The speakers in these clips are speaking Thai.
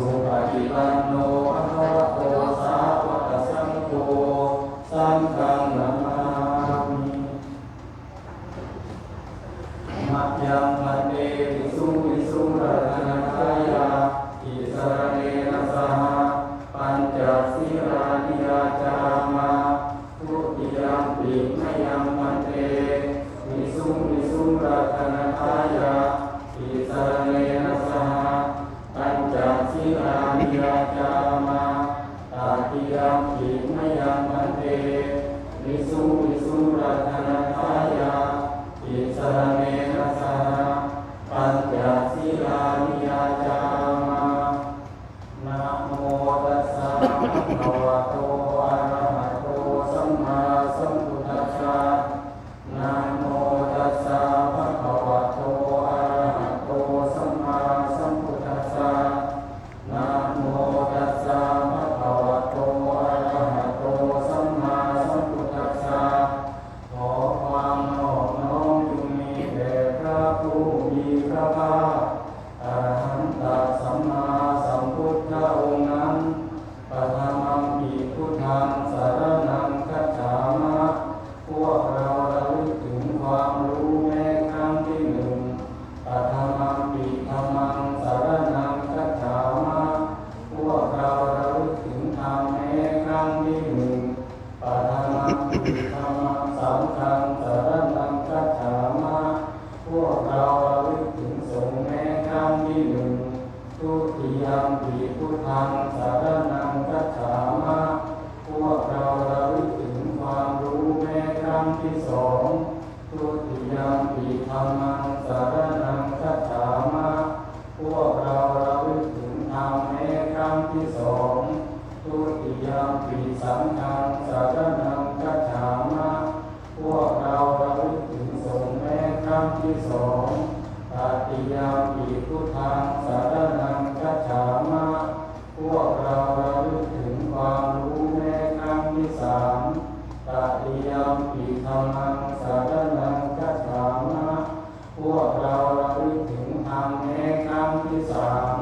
สุปฏิปันโนภะคะวะโตสาวกสังโฆสังฆังนามามิมัจยังมันเตวิสุวิสุรัตนคายาอิสระเนนะสหปัญจศีรานิยาจามาทุติยมปิมยังมันเตวิสุวิสุรัตนคายา งสงฆ์แม้ครั้งที่หนึ่งทุติยมปีพุทธังสารนังคัจฉามะพวกเราระลึกถึงความรู้แม้ครั้งที่สองทุติยมปีธรรมังสารนังคัจฉามะพวกเราระลึกถึงธรรมแม้ครั้งที่สองทุติยมปีสังฆังสารนังคัจฉามะพวกเราระลึกถึงสงแม้ครั้งที่สอง ตติยมปีพุทธังสารนังคัจฉามะพวกเราระลึกถึงความรู้แม้ครั้งที่สามตติยมปีธรรมังสารนังคัจฉามะพวกเราระลึกถึงธรรมแม้ครั้งที่สาม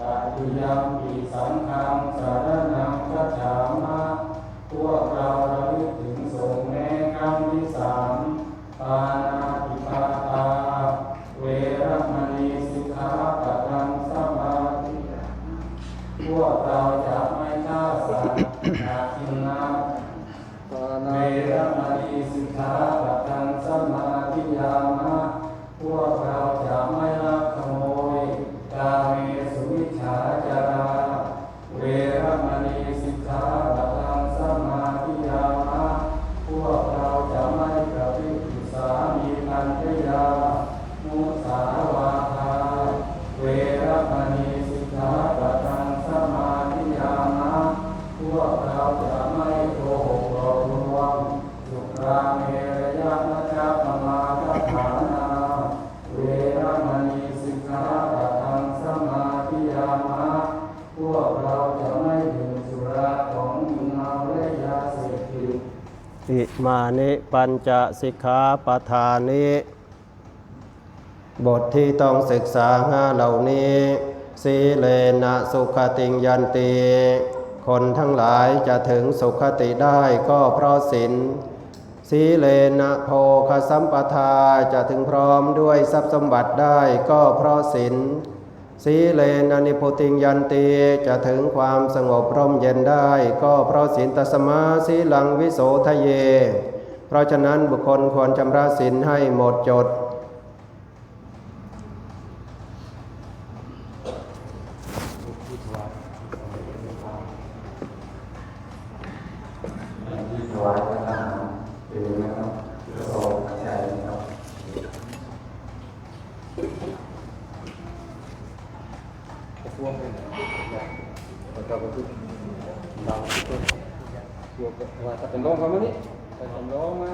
ตติยมปีสังฆังสารนังคัจฉามะพวกเราระลึกถึง อิมานิปัญจสิกขาปทานิบทที่ต้องศึกษาห้าเหล่านี้ สีเลนะสุขติงยันตีคนทั้งหลายจะถึงสุขติได้ก็เพราะศีลสีเลนะโภคสัมปทาจะถึงพร้อมด้วยทรัพย์สมบัติได้ก็เพราะศีล สีเลนะนิพุติงยันตีจะถึงความสงบร่มเย็นได้ ก็เพราะศีลตัสมาสีลังวิโสทะเย เพราะฉะนั้นบุคคลควรชำระศีลให้หมดจด ที่ถวายพระทหารคือนะครับโสมใจนะครับ ประท้วงไปไหนประกอบกับเราตัวตัว ว่าจะเป็นร้องเขามานี่แต่เป็นร้องมา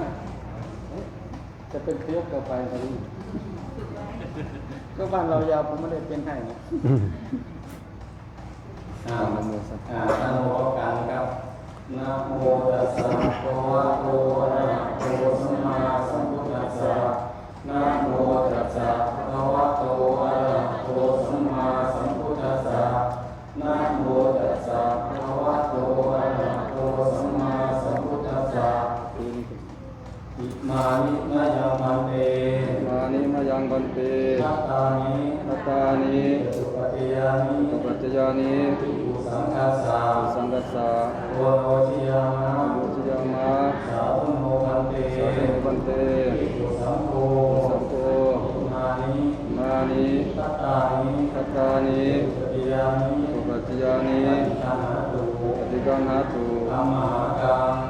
จะเป็นเพี้ยวกับไปพอดีก็บ้านเรายาวผมไม่ได้เป็นให้นะ มยังพันเตมานิมยังพันเตทัตตานิทัตตานิสุปฏิยานิสุปฏิยานิภิกขุสังฆสาสังฆสาโอโอชิยามะโอชิยามะสาธุโมพันเตสาธุโมพันเตภิกขุสังโฆสังโฆมานิมานิทัตตานิทัตตานิสุปฏิยานิสุปฏิยานิปฏิกังหาตุธรรมหากัง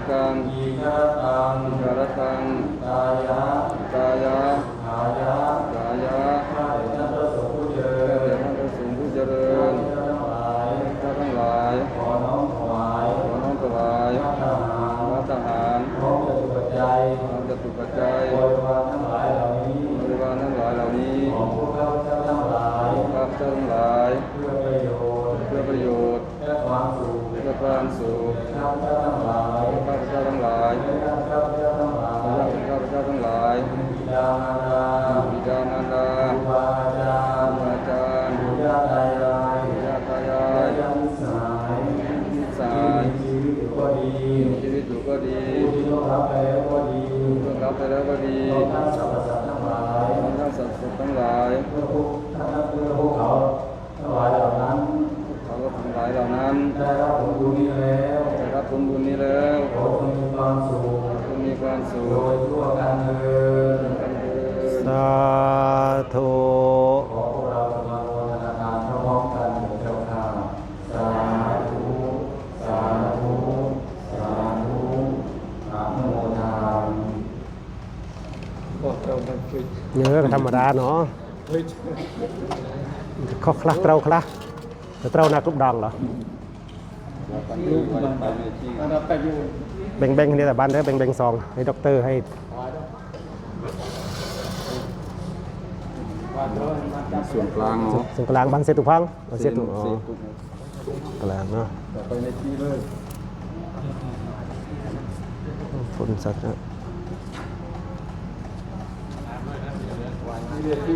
Makan Ikaratan Ikaratan การตังตายะกายะหายะกายะข้าแต่ท่านพระสงฆ์ผู้เจริแด่ท่านพระสงฆ์ผู้เจริข้าญพเจ้าทั้งหลายข้าทั้งหลายขอน้อมถวายขอน้อมถวายพระทหารพระทหารพร้อมจตุปัจจัยพร้อมจตุปัจจัยบริวารทั้งหลายเหล่านี้บริวารทั้งหลายเหล่านี้ของพวกข้าพเจ้าทั้งหลายข้าพเจ้าทั้งหลาย เพื่อประโยชน์เพื่อประโยชน์และความสุขเพื่อความสุขข้าพเจ้าทั้งหลายข้าพเจ้าทั้งหลายข้าพเจ้าทั้งหลาย ครูบาอาจารย์อาจารย์ปู่ย่าตายายญาติตายาและยญาติมิตรสหายมิตรสหายที่มีชีวิตอยู่ก็ดีมีชีวิตอยู่ก็ดีผู้ที่ล่วงรับไปแล้วก็ดีร่วงรับไปแล้วก็ดีรวมทั้งสรรพสัตว์ทั้งหลามสุขทั้งหลายเพื่อพวกท่านเพื่อพวกเขาทั้งหลยเหล่านั้นเขาทั้งหลายเหล่านั้นได้รับผลบุญนี้แล้วได้รับผลบุญนี้แล้วขอจงมีความสุขโดยทั่วกันเถิด สาธุขอพวกเราจะมาโมทนาทานพร้อมๆกันเถิดเจ้าค่ะสาธุสาธุสาธุอะโมทานบอกเราเป็นฟิตเนื้อก็ธรรมดาเนาะเขาคลักเตราคลักแต่เตราหนักรูปดองเหรอแล้วกันอยู่ไปไปในที่รับไปอยู่เบ่งเบ่งๆนี่แต่บ้านเด้อเบ่งเบ่งๆซองให้ด็อกเตอร์ให้ ส่วนกลางเนาะส่วนกลางบ้านเซตุพังเอาเซตุอ๋อเซตุกลางเนาะต่อไปในที่เลยฝุ่นสัตว์นะที่เรียนที่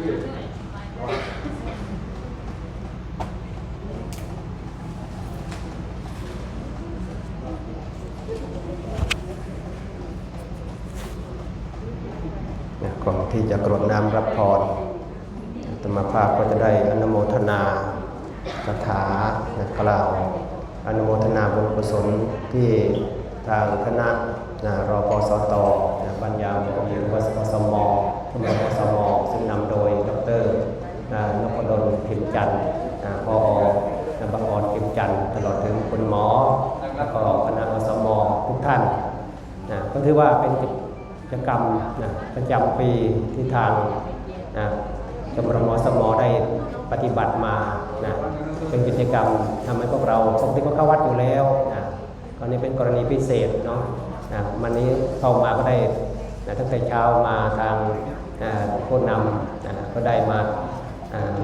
เนี่ยก่อนที่จะกรวดน้ำรับพรธรรม ภาพก็จะได้อนุโมทนาคาถานะกล่าวอนุโมทนาบุญกุศลที่ทางคณะนะรอพสตนะบรรยามของยิงวสสมทั้งหมดสมซึ่งนำโดยดรนะนพดลพิมจันทร์นะพอนะบังออนพิมจันทร์ตลอดถึงคุณหมอแล้วก็คณะอสมทุกท่านนะก็ถือว่าเป็นกิจกรรมนะประจำปีที่ทางนะ ชมรมอสมได้ปฏิบัติมานะเป็นกิจกรรมทำให้พวกเราปกติก็เข้าวัดอยู่แล้วนะตอนนี้เป็นกรณีพิเศษเนาะนะวันนี้เข้ามาก็ได้นะตั้งแต่เช้ามาทางนะผู้นำนะก็ได้มา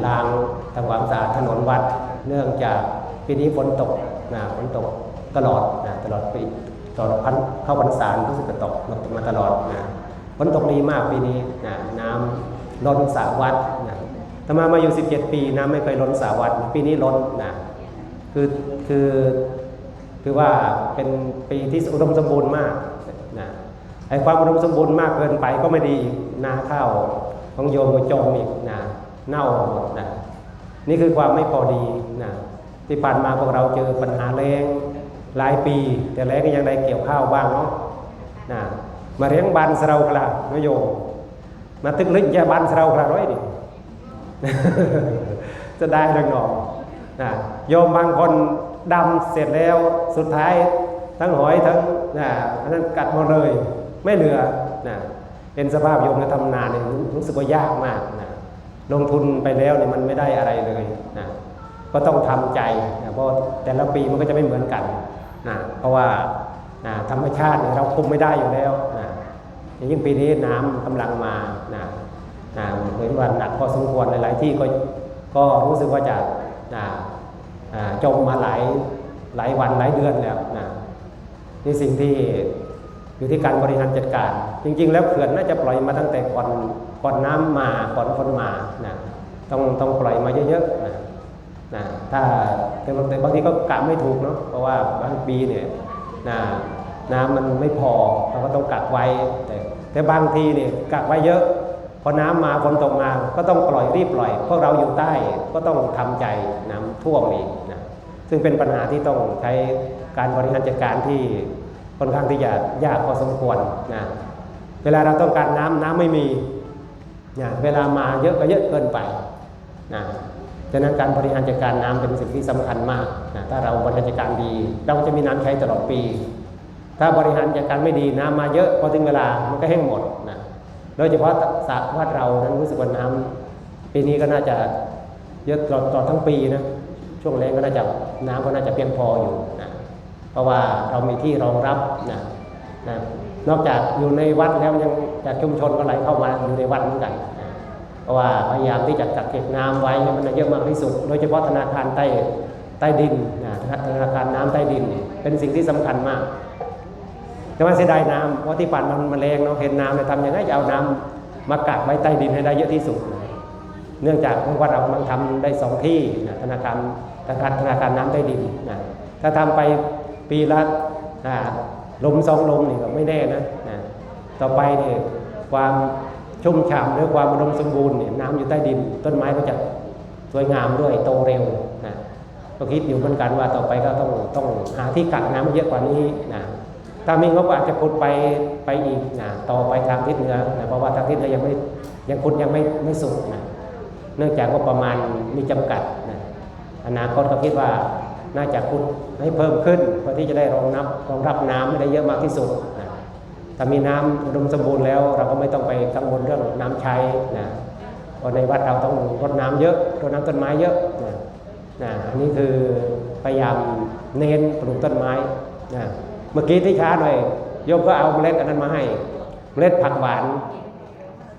ล้างทำความสะอาดถนนวัด เนื่องจากปีนี้ฝนตกนะฝนตกตลอดนะตลอดปีตลอดพันเข้าพรรษารู้สึกจะตกมาตลอดนะฝนตกดีมากปีนี้นะน้ำ ล้นสระวัดนะแตมามาอยู่ 17 ปีน้ำไม่เคยล้นสระวัดปีนี้ล้นนะคือคือคือว่าเป็นปีที่อุดมสมบูรณ์มากนะไอ้ความอุดมสมบูรณ์มากเกินไปก็ไม่ดีนาข้าวของโยมก็จมอีกนะเน่าหมดนะนี่คือความไม่พอดีนะที่ผ่านมาพวกเราเจอปัญหาแรงหลายปี แต่แรงก็ยังได้เกี่ยวข้าวบ้างเนาะนะมาเลี้ยงบานเรากละนโยม มาตึกลึกแย่บานเรากละร้อยดิจะได้หรือเนาะนะโยมบางคนดำเสร็จแล้วสุดท้ายทั้งหอยทั้งนะอันนั้นกัดหมดเลย ไม่เหลือนะเป็นสภาพโยมจะทำนานเนี่ยรู้สึกว่ายากมากนะลงทุนไปแล้วเนี่ยมันไม่ได้อะไรเลยนะก็ต้องทำใจนะเพราะแต่ละปีมันก็จะไม่เหมือนกันนะเพราะว่านะธรรมชาติเราคุมไม่ได้อยู่แล้ว ย่างยิ่งปีนี้น้ำกำลังมานะนะเหมือนว่าหนักพอสมควรหลาย ๆ ที่ก็ก็รู้สึกว่าจะนะอ่าจมมาหลายหลายวันหลายเดือนแล้วนะนี่สิ่งที่อยู่ที่การบริหารจัดการ จริง ๆ แล้วเขื่อนน่าจะปล่อยมาตั้งแต่ก่อนก่อนน้ำมาก่อนฝนมานะต้องต้องปล่อยมาเยอะๆนะนะถ้าบางแต่บางทีก็กะไม่ถูกเนาะเพราะว่าบางปีเนี่ยนะน้ำมันไม่พอเราก็ต้องกักไว้แต่ แต่บางทีเนี่ยกักไว้เยอะ พอน้ำมาฝนตกมาก็ต้องปล่อยรีบปล่อยพวกเราอยู่ใต้ก็ต้องทำใจน้ำท่วมอีกนะซึ่งเป็นปัญหาที่ต้องใช้การบริหารจัดการที่ค่อนข้างที่จะยากพอสมควรนะเวลาเราต้องการน้ำน้ำไม่มีนะเวลามาเยอะก็เยอะเกินไปนะฉะนั้นการบริหารจัดการน้ำเป็นสิ่งที่สำคัญมากนะถ้าเราบริหารจัดการดี เราจะมีน้ำใช้ตลอดปี ถ้าบริหารจัดการไม่ดีน้ำมาเยอะพอถึงเวลามันก็แห้งหมดนะโดยเฉพาะสระวัดเรานั้นรู้สึกว่าน้ำปีนี้ก็น่าจะเยอะตลอดตลอดทั้งปีนะช่วงแรงก็น่าจะน้ำก็น่าจะเพียงพออยู่นะเพราะว่าเรามีที่รองรับนะนะนอกจากอยู่ในวัดแล้วยังจากชุมชนก็ไหลเข้ามาอยู่ในวัดเหมือนกันนะเพราะว่าพยายามที่จะกักเก็บน้ำไว้ให้มันเยอะมากที่สุด โดยเฉพาะธนาคารใต้ใต้ดินนะธนาคารน้ำใต้ดิน เป็นสิ่งที่สำคัญมาก แต่ว่าเสียดายน้ำเพราะที่ผ่นมามันแรงเนาะเห็นน้ำเลยทำยังไงจะเอาน้ำมากักไว้ใต้ดินให้ได้เยอะที่สุด เนื่องจากว่าเรากำลังทำได้สองที่นะธนาคารธนาคารธนาคารน้ำใต้ดินนะถ้าทำไปปีละลมสองลมนี่ก็ไม่แน่นะนะต่อไปเนี่ยความชุ่มฉ่ำหรือความอุดมสมบูรณ์เนี่ยน้ำอยู่ใต้ดิน ต้นไม้ก็จะสวยงามด้วยโตเร็วนะก็คิดอยู่เหมือนกันว่าต่อไปก็ต้องต้องหาที่กักน้ำให้เยอะกว่านี้นะ ถ้ามีงบก็อาจจะขุดไปไปอีกนะต่อไปทางทิศเหนือนะเพราะว่าทางทิศเหนือยังไม่ยังขุดยังไม่ไม่สุดนะเนื่องจากว่าประมาณมีจำกัดนะอนาคตก็คิดว่าน่าจะขุดให้เพิ่มขึ้นเพื่อที่จะได้รองรับรองรับน้ำให้ได้เยอะมากที่สุดนะถ้ามีน้ำอุดมสมบูรณ์แล้ว เราก็ไม่ต้องไปกังวลเรื่องน้ำใช้นะเพราะในวัดเราต้องรดน้ำเยอะรดน้ำต้นไม้เยอะนะนะอันนี้คือพยายามเน้นปลูกต้นไม้นะ เมื่อกี้ที่ช้าหน่อยโยมก็เอาเมล็ดอันนั้นมาให้ เมล็ดผักหวาน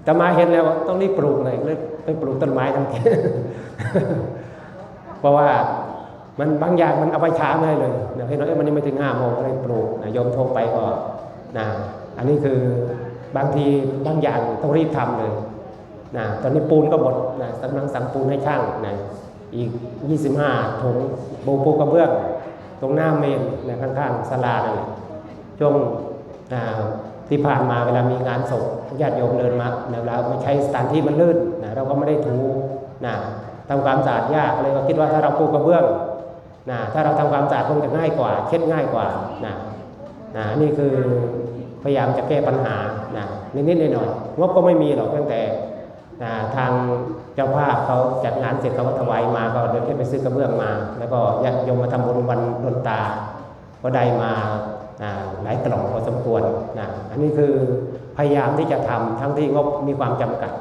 แต่มาเห็นแล้วต้องรีบปลูกเลยเลยไปปลูกต้นไม้ทั้งทีเพราะว่ามันบางอย่างมันเอาไปช้าไม่ได้เลยเดี๋ยวให้น้อยมันยังไม่ถึงห้าโมงก็เลยปลูกนะโยมโทรไปก็นะอันนี้คือบางทีบางอย่างต้องรีบทำเลยนะตอนนี้ปูนก็หมดนะกำลังสั่งปูนให้ช่างนะอีก 25ถุงปูปูกระเบื้อง ตรงหน้าเมนนะข้างๆศาลานั่นแหละช่วงที่ผ่านมาเวลามีงานศพญาติโยมเดินมาเวลาไม่ใช้สถานที่มันลื่นนะเราก็ไม่ได้ถูนะทำความสะอาดยากเลยก็คิดว่าถ้าเราปูกระเบื้องนะถ้าเราทำความสะอาดคงจะง่ายกว่าเช็ดง่ายกว่านะนะนี่คือพยายามจะแก้ปัญหานะนิดๆหน่อยๆงบก็ไม่มีหรอกตั้งแต่ ทางเจ้าภาพเขาจัดงานเสร็จเขาก็ถวายมาก็เดินแค่ไปซื้อกระเบื้องมา แล้วก็ญาติโยมมาทำบุญวันดนตา ก็ได้มาหลายกล่องพอสมควรนะอันนี้คือพยายามที่จะทำทั้งที่งบมีความจำกัด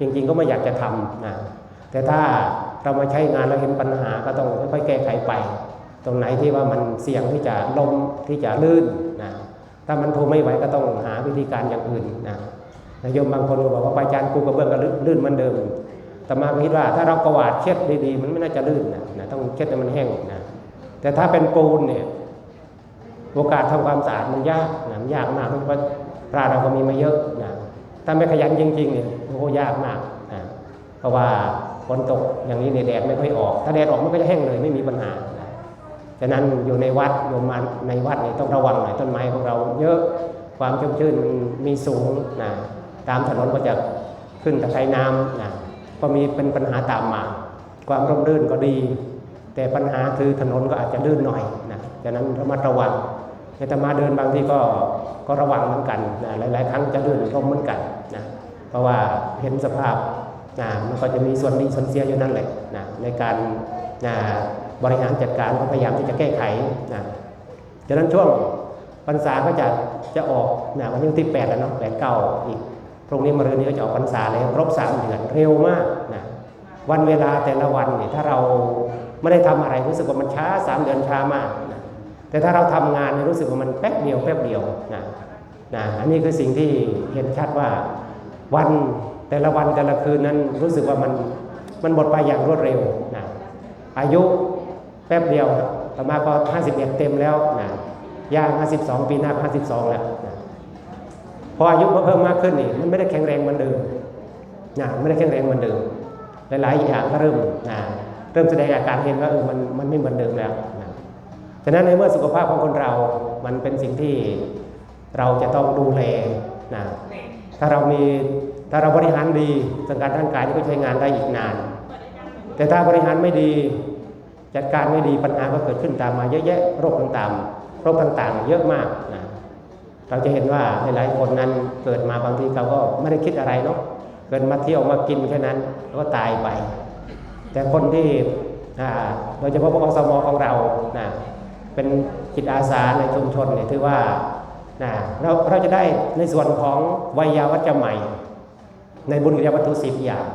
จริงๆก็ไม่อยากจะทำนะแต่ถ้าเรามาใช้งานแล้วเห็นปัญหาก็ต้องค่อยๆแก้ไขไป ตรงไหนที่ว่ามันเสี่ยงที่จะล้มที่จะลื่นนะถ้ามันทนไม่ไหวก็ต้องหาวิธีการอย่างอื่นนะ โยมบางคนก็บอกว่าไปจานกูกระเบื้องก็ลื่นเหมือนเดิมแต่มาคิดว่าถ้าเรากวาดเช็ดดีๆมันไม่น่าจะลื่นนะนะต้องเช็ดให้มันแห้งนะแต่ถ้าเป็นปูนเนี่ยโอกาสทำความสะอาดมันยากนะมันยากมากเพราะว่าปลาเราก็มีมาเยอะนะถ้าไม่ขยันจริงๆเนี่ยโอ้ยากมากนะเพราะว่าฝนตกอย่างนี้เนี่ยแดดไม่ค่อยออก ถ้าแดดออกมันก็จะแห้งเลยไม่มีปัญหาฉะนั้นอยู่ในวัดโยมมาในวัดเนี่ยต้องระวังหน่อยต้นไม้ของเราเยอะความชุ่มชื้นมันมีสูงนะ ตามถนนก็จะขึ้นตะไคร่น้ำนะก็มีเป็นปัญหาตามมา ความร่มรื่นก็ดี แต่ปัญหาคือถนนก็อาจจะลื่นหน่อยนะฉะนั้นระมัดระวังแต่ถ้ามาเดินบางทีก็ก็ระวังเหมือนกันนะหลาย ๆ ครั้งจะลื่นล้มเหมือนกันนะเพราะว่าเห็นสภาพนะมันก็จะมีส่วนดีส่วนเสียอยู่นั่นแหละนะในการนะบริหารจัดการก็พยายามที่จะแก้ไขนะฉะนั้นช่วงพรรษาก็จะจะออกนะวันนี้วันที่8แล้วเนาะแปดเก้าอีก รุ่งนี้มะรืนนี้ก็จะออกพรรษาแล้วครบสามเดือนเร็วมากนะวันเวลาแต่ละวันเนี่ยถ้าเราไม่ได้ทำอะไรรู้สึกว่ามันช้าสามเดือนช้ามากนะแต่ถ้าเราทำงานรู้สึกว่ามันแป๊บเดียวแป๊บเดียวนะนะอันนี้คือสิ่งที่เห็นชัดว่าวันแต่ละวันแต่ละคืนนั้นรู้สึกว่ามันมันหมดไปอย่างรวดเร็วนะอายุแป๊บเดียวต่อมาก็51เต็มแล้วนะย่าง52 ปีหน้า52แล้ว พออายุเพิ่มมากขึ้นนี่มันไม่ได้แข็งแรงเหมือนเดิมนะไม่ได้แข็งแรงเหมือนเดิม หลายๆอย่างก็เริ่มนะเริ่มแสดงอาการเห็นว่าเออมันมันไม่เหมือนเดิมแล้วนะฉะนั้นในเมื่อสุขภาพของคนเรา มันเป็นสิ่งที่เราจะต้องดูแลนะถ้าเรามีถ้าเราบริหารดีสังการร่างกายนี่ก็ใช้งานได้อีกนาน แต่ถ้าบริหารไม่ดี จัดการไม่ดีปัญหาก็เกิดขึ้นตามมาเยอะแยะโรคต่างๆโรคต่างๆ เยอะมาก เราจะเห็นว่าหลายๆคนนั้นเกิดมาบางทีเขาก็ไม่ได้คิดอะไรเนาะเกิดมาเที่ยวมากินแค่นั้นแล้วก็ตายไป แต่คนที่อ่าโดยเฉพาะพวกอสมของเรานะเป็นจิตอาสาในชุมชนเนี่ยถือว่านะเราเราจะได้ในส่วนของวัยาวัจจะใหม่ ในบุญกิริยาวัตถุสิบอย่าง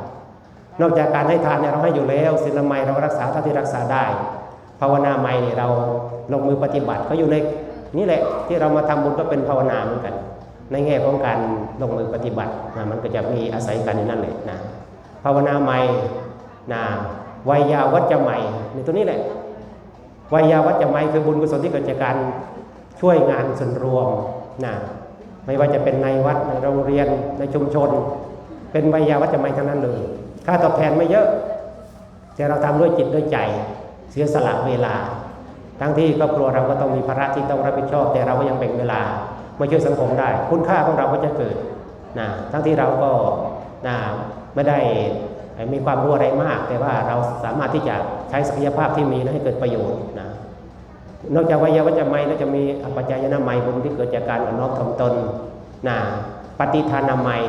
นอกจากการให้ทานเนี่ยเราให้อยู่แล้วศีลไมเรารักษาเท่าที่รักษาได้ ภาวนาไม่เนี่ยเราลงมือปฏิบัติก็อยู่ใน นี่แหละที่เรามาทำบุญก็เป็นภาวนาเหมือนกัน ในแง่ของการลงมือปฏิบัตินะมันก็จะมีอาศัยกันอยู่นั่นแหละนะภาวนาไม่นะวัยยาวัจจะใหม่ในตัวนี้แหละวัยยาวัจจะใหม่คือบุญกุศลที่เกิดจากการช่วยงานส่วนรวมนะไม่ว่าจะเป็นในวัดในโรงเรียนในชุมชน เป็นวัยยาวัจจะใหม่ทั้งนั้นเลยค่าตอบแทนไม่เยอะ แต่เราทำด้วยจิตด้วยใจเสียสละเวลา ทั้งที่ครอบครัวเราก็ต้องมีภาระที่ต้องรับผิดชอบ แต่เราก็ยังแบ่งเวลามาช่วยสังคมได้ คุณค่าของเราก็จะเกิดนะทั้งที่เราก็นะไม่ได้มีความรู้อะไรมาก แต่ว่าเราสามารถที่จะใช้ศักยภาพที่มีนั้นให้เกิดประโยชน์นะนอกจากวิยาวัจจะไม่แล้วจะมีอปัจจายนามัยบุญที่เกิดจากการอ่อนน้อมถ่อมตนนะปฏิทานามัย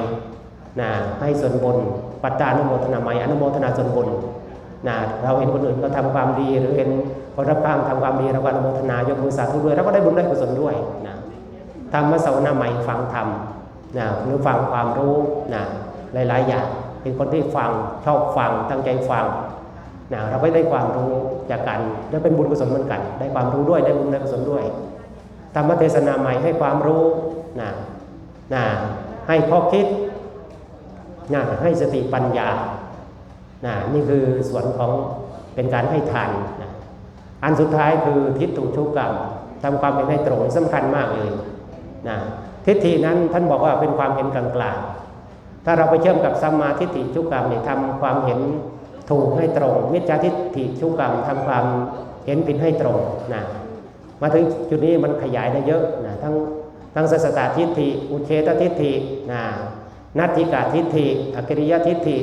นะให้ส่วนบุญปัตตานุโมทนาไมยอนุโมทนาส่วนบุญ นะเราเห็นคนอื่นเขาทำความดี หรือเห็นคนรับข้างทำความดีเราก็อนุโมทนายกมือสาธุด้วยเราก็ได้บุญได้กุศลด้วยนะธรรมสวนาใหม่ฟังธรรมนะหรือฟังความรู้นะหลายๆ อย่างเป็นคนที่ฟังชอบฟังตั้งใจฟังนะเราไม่ได้ความรู้จากการได้เป็นบุญกุศลเหมือนกัน ได้ความรู้ด้วยได้บุญได้กุศลด้วยธรรมเทศนาใหม่ให้ความรู้นะนะให้ข้อคิดนะให้สติปัญญา นะนี่คือส่วนของเป็นการให้ทานนะอันสุดท้ายคือทิฏฐุชุกรรมทำความเป็นให้ตรงนี่สำคัญมากเลยนะทิฏฐินั้นท่านบอกว่าเป็นความเห็นกลางๆ ถ้าเราไปเชื่อมกับสัมมาทิฏฐิชุกรรมเนี่ยทำความเห็นถูกให้ตรง มิจฉาทิฏฐิชุกรรมทำความเห็นผิดให้ตรงนะมาถึงจุดนี้มันขยายได้เยอะนะทั้งทั้งสัสตตทิฏฐิ อุเฉตทิฏฐินะนัตถิกาทิฏฐิอกิริยทิฏฐิ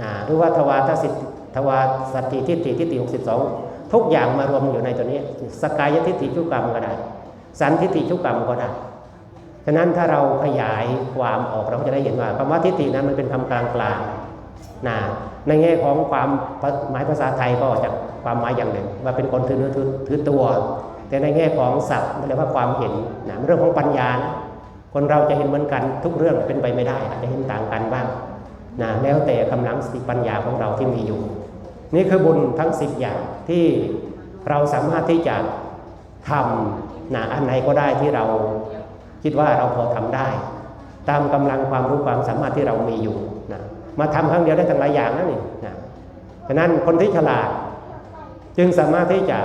นะหรือว่าทวารทสิททวารสตติทิฏฐิทิฏฐิ62ทุกอย่างมารวมอยู่ในตัวนี้ สกายทิฏฐิชุกรรมก็ได้ สันทิฏฐิชุกรรมก็ได้ฉะนั้นถ้าเราขยายความออกเราก็จะได้เห็นว่าคำว่าทิฏฐินั้นมันเป็นคำกลางกลางนะในแง่ของความหมายภาษาไทยก็จะความหมายอย่างหนึ่ง ว่าเป็นคนถือเนื้อถือตัว แต่ในแง่ของศัพท์เรียกว่าความเห็นนะเรื่องของปัญญานะคนเราจะเห็นเหมือนกันทุกเรื่องเป็นไปไม่ได้ อาจจะเห็นต่างกันบ้าง นะแล้วแต่กำลังสติปัญญาของเราที่มีอยู่ นี่คือบุญทั้งสิบอย่างที่เราสามารถที่จะทำนะอันไหนก็ได้ที่เราคิดว่าเราพอทำได้ ตามกำลังความรู้ความสามารถที่เรามีอยู่นะมาทำครั้งเดียวได้ทั้งหลายอย่างนั่นนี่นะฉะนั้นคนที่ฉลาดจึงสามารถที่จะ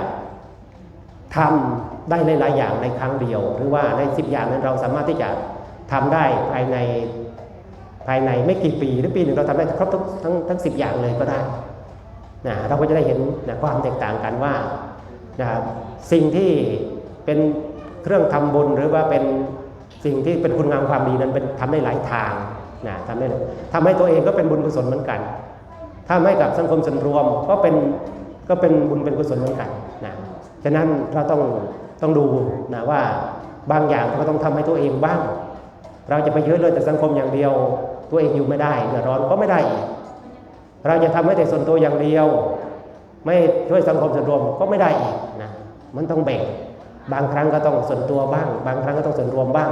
ทำได้หลายๆอย่างในครั้งเดียว หรือว่าในสิบอย่างนั้นเราสามารถที่จะทำได้ภายใน ภายในไม่กี่ปีหรือปีหนึ่งเราทำได้ครบทุกทั้งทั้งสิบอย่างเลยก็ได้นะเราก็จะได้เห็นนะความแตกต่างกันว่านะสิ่งที่เป็นเครื่องทำบุญหรือว่าเป็นสิ่งที่เป็นคุณงามความดีนั้นเป็นทำได้หลายทางนะทำได้ทำให้ตัวเองก็เป็นบุญกุศลเหมือนกันทำให้กับสังคมส่วนรวมก็เป็นก็เป็นบุญเป็นกุศลเหมือนกันนะฉะนั้นเราต้องต้องดูนะว่าบางอย่างเราก็ต้องทำให้ตัวเองบ้าง เราจะไปเยอะเลยแต่สังคมอย่างเดียว ตัวเองอยู่ไม่ได้เดือดร้อนก็ไม่ได้อีกเราจะทำให้แต่ส่วนตัวอย่างเดียว ไม่ช่วยสังคมส่วนรวมก็ไม่ได้อีกนะมันต้องแบ่งบางครั้งก็ต้องส่วนตัวบ้าง บางครั้งก็ต้องส่วนรวมบ้าง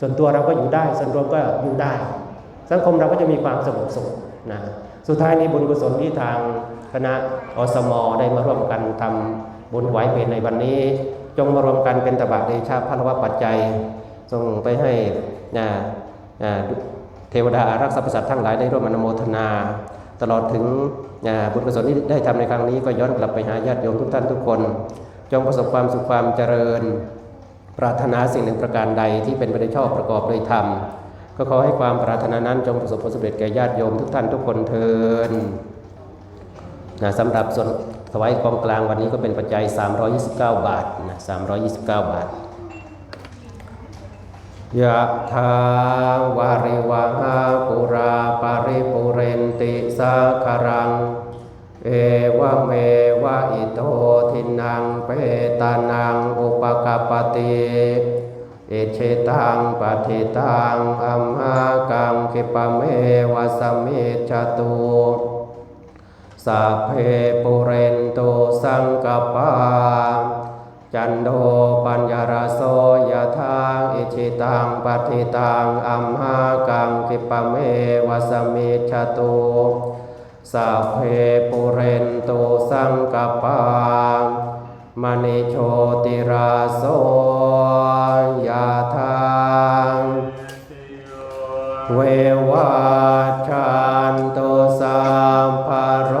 ส่วนตัวเราก็อยู่ได้ ส่วนรวมก็อยู่ได้ สังคมเราก็จะมีความสงบสุขนะสุดท้ายนี้บุญกุศลที่ทางคณะอสมได้มาร่วมกันทำบุญไหวเพลในวันนี้ จงมารวมกันเป็นตบะเดชาพระวปัจจัยส่งไปให้นะนะ เทวดารักษ์สรรพสัตว์ทั้งหลายได้ร่วมอนุโมทนา ตลอดถึงบุญกุศลที่ได้ทำในครั้งนี้ก็ย้อนกลับไปหาญาติโยมทุกท่านทุกคน จงประสบความสุขความเจริญ ปรารถนาสิ่งหนึ่งประการใดที่เป็นไปในชอบประกอบโดยธรรมก็ขอให้ความปรารถนานั้นจงประสบผลสำเร็จแก่ญาติโยมทุกท่านทุกคนเทินนะสำหรับส่วนถวายกองกลางวันนี้ก็เป็นปัจจัย 329 บาทนะ329 บาท ยะทาวาริวะหาปุราปาริปุเรนติสาคารัง เอวะเมวะอิโตทินังเปตานังอุปกปติเอเชตังปฏิตังอัมหากังคิปเมวะสมิจตุสัพเพปุเรนโตสังกปา จันโดปัญญาราโสยะทางอิชิตังปฏิตังอัมหากังกิปเมวสมิชตุสัพเพปุเรนตุสังกปางมณิโชติราโสยะทางเววาชันตุสัมภโร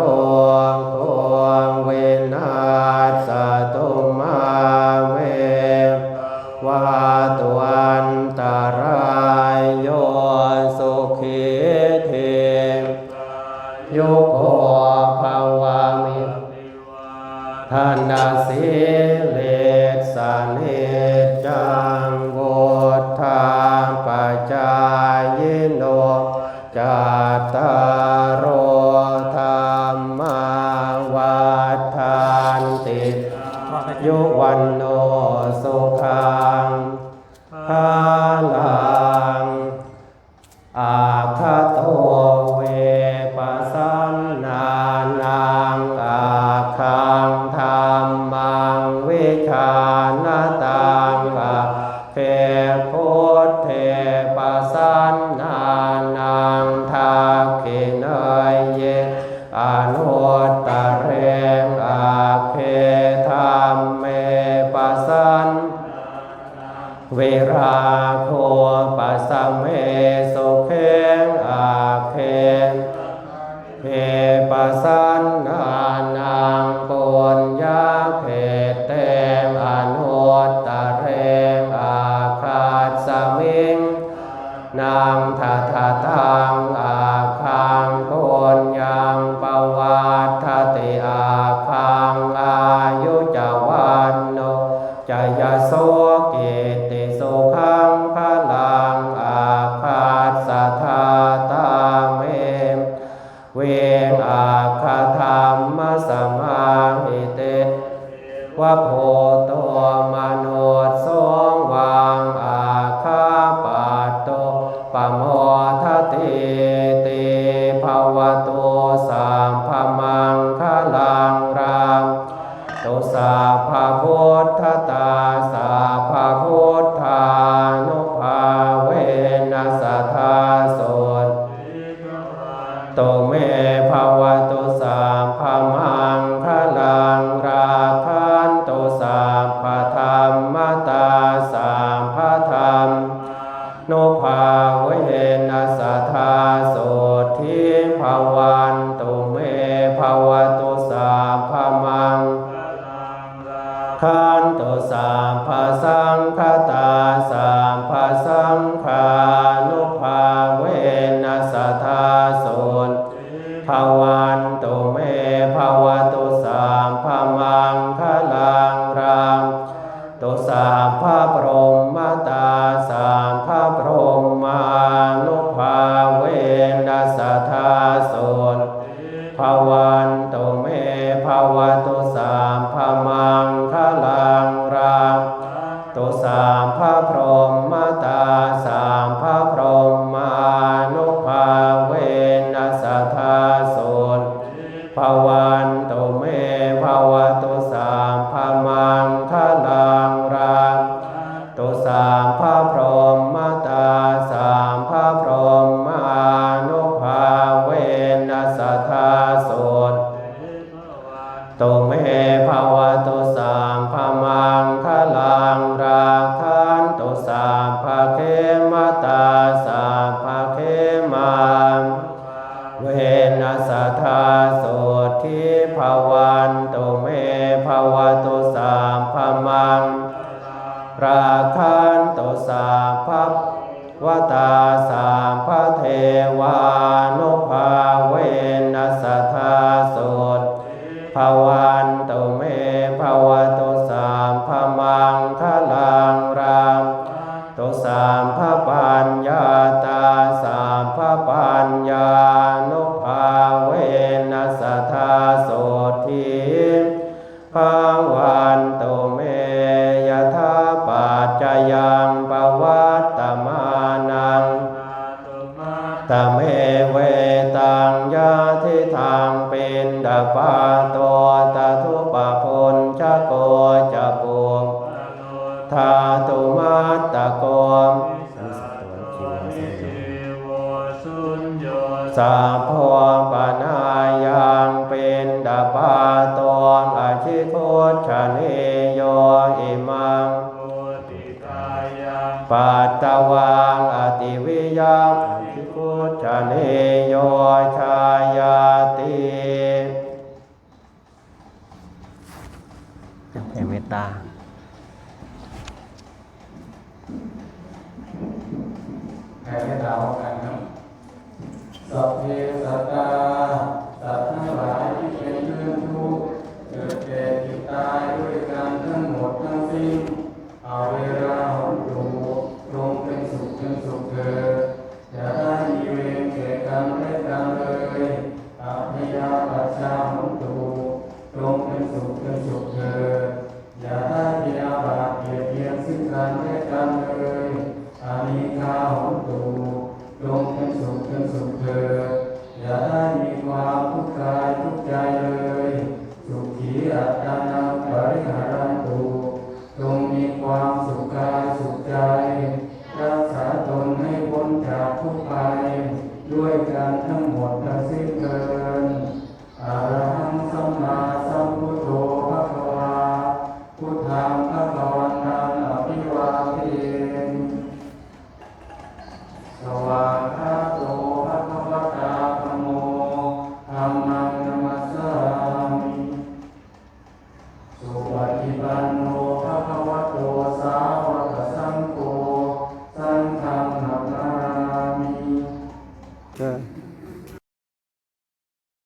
โตเมภาวะตุสาภามา ชเนโยอิมังปัตตวา